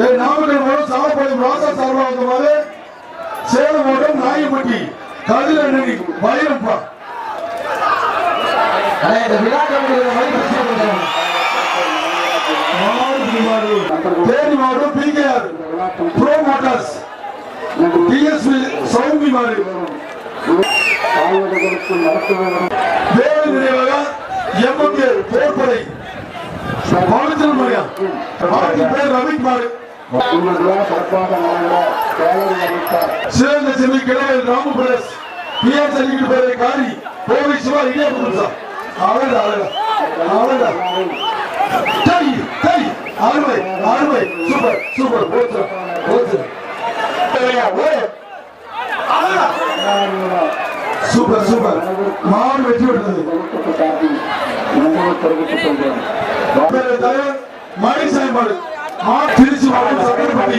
ஏய், நாமக்கல் மூலம் சாவப்பாளையம் ராசா சார்பாக சேலம் மூலம் நாயப்பட்டி. கதிரண்ணி பயிரப்பா தேனி மாவட்டம் பிகேஆர் ப்ரோ மோட்டார்ஸ் டிஎஸ்பி சௌமி மாடு வேலை நினைவாக எம்எம்ஏ மரியா பேர் ரவிக் மாடு சிறந்த செல்வி கிழமை ராமு பிரதேஷ் பிஆர் சர்டிபிகேட் பேரை காரி கோவை சிவா இடியாபுரம் சார். அழகா அழகா அழகா. டை டை அருமை அருமை. Super super. போச்சு போச்சு. Super super. மாடு வெற்றி தலைவர் மணி சாய்பாடு திருச்சி மாவட்டம் சக்கரப்பட்டி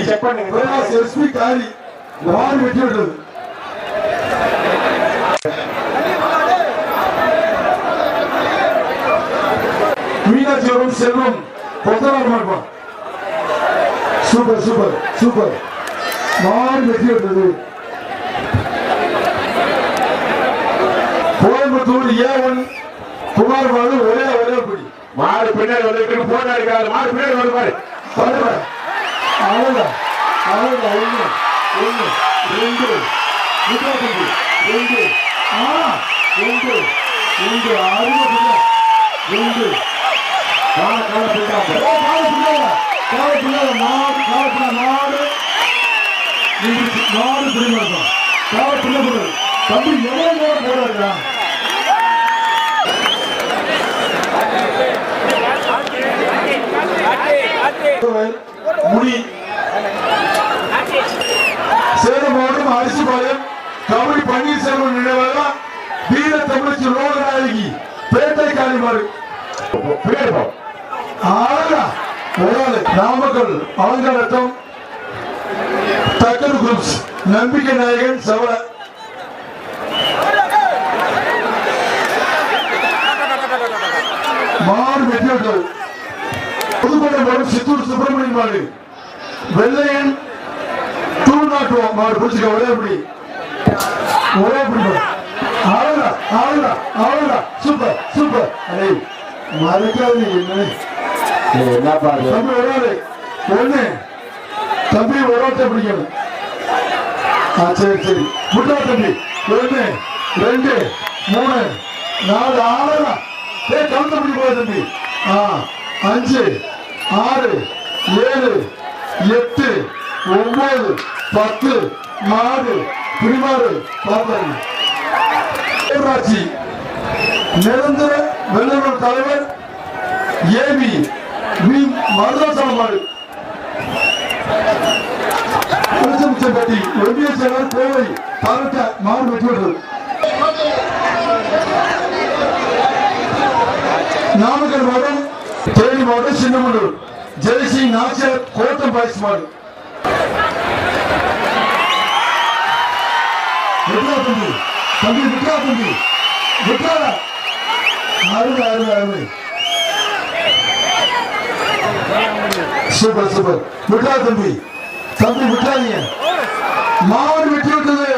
பிரகாஷ் எஸ்பி காரி மாடு வெற்றி விட்டது மீனாட்சியோடும் செல்வம் பொத்தனார் சூப்பர் சூப்பர் சூப்பர். மாறி வெற்றி விட்டது கோயம்புத்தூர் ஏ ஒன் குமார் மாடு ஒரே ஒரே பிடி மாடு பின்னாடி வந்து போட்டோ மாடு பின்னாடி வருவாரு பாரு பாருங்க. அவ்வளவுதான். அவ்வளவுதான். ஒண்ணு, ரெண்டு, முப்பத்தஞ்சு, ரெண்டு, ஆ, ரெண்டு, ரெண்டு, அருமை ரெண்டு. கால கால பின்னாடி ஓ, பிள்ளைங்க. காலை பிள்ளைங்க. மாடு, காலை பிள்ளை, மாடு. மாடு பிள்ளை தம்பி எவ்வளவு நேரம் போடுறாங்க முடி. சேலம் மாவட்டம் அரிசிபாளையம் கபடி பன்னீர்செல்வம் நினைவாக வீர தமிழ்ச்சி லோகநாயகி பேட்டை காளிமாறு நாமக்கல் அலங்காரத்தம். தக்கர் குரூப்ஸ் நம்பிக்கை நாயகன் சவர மாடு வெற்றிவிட்டது மாவட்டம் சித்தூர் சுப்பிரமணியன் மாடு. வெள்ளையன் டூ நாட் மாடு பிடிச்சிக்க ஒரே அப்படி ஒரே அப்படி ஆளுடா ஆளுடா ஆளுடா சூப்பர் சூப்பர். அடே மறக்காது என்ன? என்ன பாரு தம்பி ஒரு ஒண்ணு. தம்பி ஒரு ஆட்டை பிடிக்கணும். ஆ சரி சரி. முட்டா தம்பி. ஒண்ணு ரெண்டு மூணு நாலு ஆறு. ஏ கவுந்த பிடி போய் தம்பி. ஆ அஞ்சு ஆறு ஏழு எட்டு ஒன்பது பத்து நாலு பிடிமாறு பார்த்தாங்க ஊராட்சி. நிரந்தர வெள்ளூர் தலைவர் ஏபி மீ மருதாசன மாடு. ஒன்றிய செயலர் கோவை பாராட்ட மாடு வெற்றி நாமக்கல் மாவட்டம் தேனி மாவட்டம் சின்னமனூர் ஜெயசிங் நாச்சர் கோட்டம் பாய்ஸ் மாடு. விட்ரா தம்பி தம்பி விட்ரா தம்பி விட்ரா அருமை அருமை அருமை. Super super. விட்ரா தம்பி தம்பி விட்றாதீங்க மாவன் விட்டு விட்டது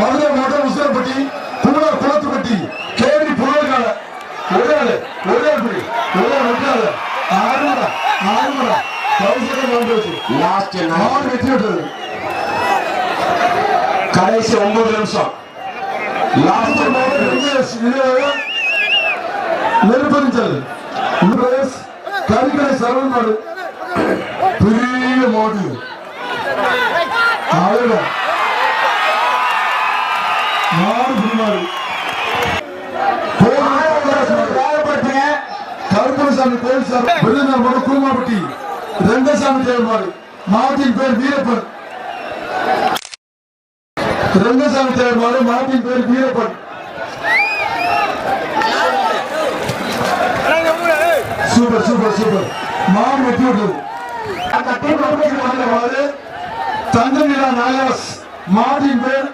மதுரை மாவட்டம் உசிரப்பட்டி குமரா குளத்துப்பட்டி கேடி புகழ்கால ஒரே ஆளு ஒரே ஆள் பிடி ஆறுமடா ஆறுமடா கௌசல நம்பி வச்சு லாஸ்ட் மாவடி வெற்றி விட்டது கடைசி ஒன்பது நிமிஷம் லாஸ்ட் பெரிய மாடு அழகா புரிமாறு கருப்பணசாமி கோயில் சார் விருதுநகர் குருமாப்பட்டி கூமாப்பட்டி ரெங்கசாமி தேவமாறு மாவட்டின் பேர் வீரப்பன். ரெங்கசாமி தேவமாறு மாவட்டின் பேர் வீரப்பன். Super super super. மாடு வெட்டி விட்டது. அந்த டீம் வந்தவாறு தங்கநிலா நாகராஸ் மாடின் பேர்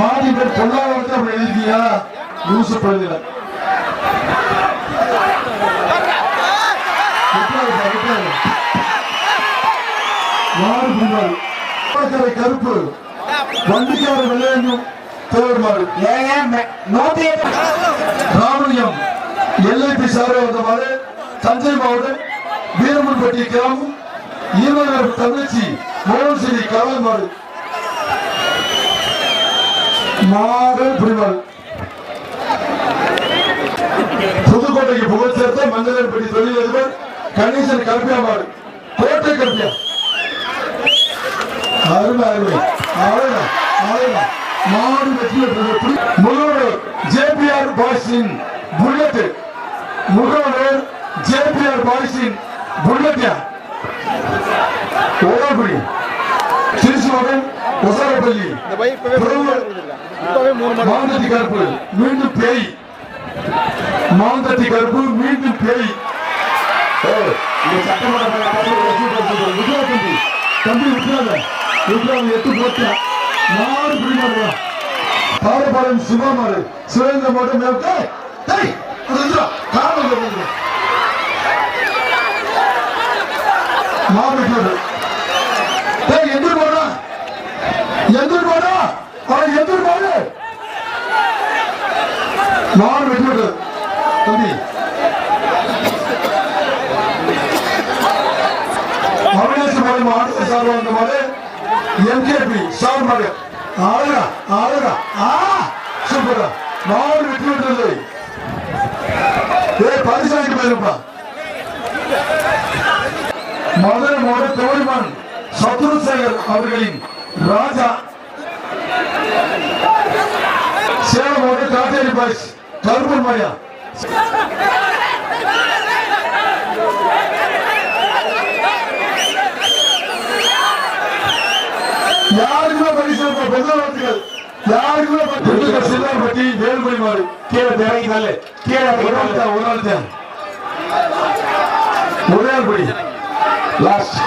மாடின் பேர் பொல்லாவரத்தை எழுதியா லூசு பழுதில பிடிமாறு பாக்கரை கருப்பு. வண்டிக்கார வெள்ளையனும் தேவர் மாடு. ராமலிங்கம் எல்ஐபி சார்பு வந்த தஞ்சை மாவட்டம் வீரமன்பட்டி கிராமம் ஈவநகர் தங்கச்சி மோகன் சிறி கலை மாடு மாடு புதுக்கோட்டைக்கு புகழ் சேர்த்த மஞ்சள் மஞ்சளன்பட்டி தொழிலதிபர் கணேசன் கருப்பியா கோட்டை கல்பியா அருமை அருமை. அவ்வளவுதான் அவ்வளவுதான் மாடு வெற்றி முகவர் ஜேபிஆர் பாய்ஸின் புல்லட் முகவர் ஜேபிஆர் பாய்ஸின் புல்லட் ஓடாபுரி திருச்சி மாவட்டம் ஒசாரப்பள்ளி. மாந்தத்தி கருப்பு. மீண்டும் பேய். மாந்தத்தி கருப்பு மீண்டும் பேய். சட்டமன்ற தம்பி. விக்ராந்த் எட்டு போட்டியா? நாலு பிடிமாடுவா பாரபாளையம் சிவமாறு சுரேந்திர மட்டும் மேற்கே. டேய் அது காரணம் வந்துடா மாவட்டோடு போடா. எந்திர போடா. அவன் எந்திர போடு. நாலு தம்பி. அவினாசி சார்பாக எம்கேபி சார் மாடு ஆளுடா ஆளுடா. ஆ சூப்பரா மாவட்ட வெற்றி விட்டது ஏ பரிசாய்க்கு போயிருப்பா. மதுரை மாவட்ட தோழிமான் சத்ருசேகர் அவர்களின் ராஜா. சேலம் மாவட்ட காட்டேரி பாய்ஸ் கருப்பூர் மாயா. யாருக்குமே பரிசு பெருமாள் யாருக்குமே பரிசு சில்லார்பட்டி வேல்மொழி மாடு. கீழே இறங்கி நல்ல கீழே ஒரு நல்ல தான் ஒரு படி லாஸ்ட்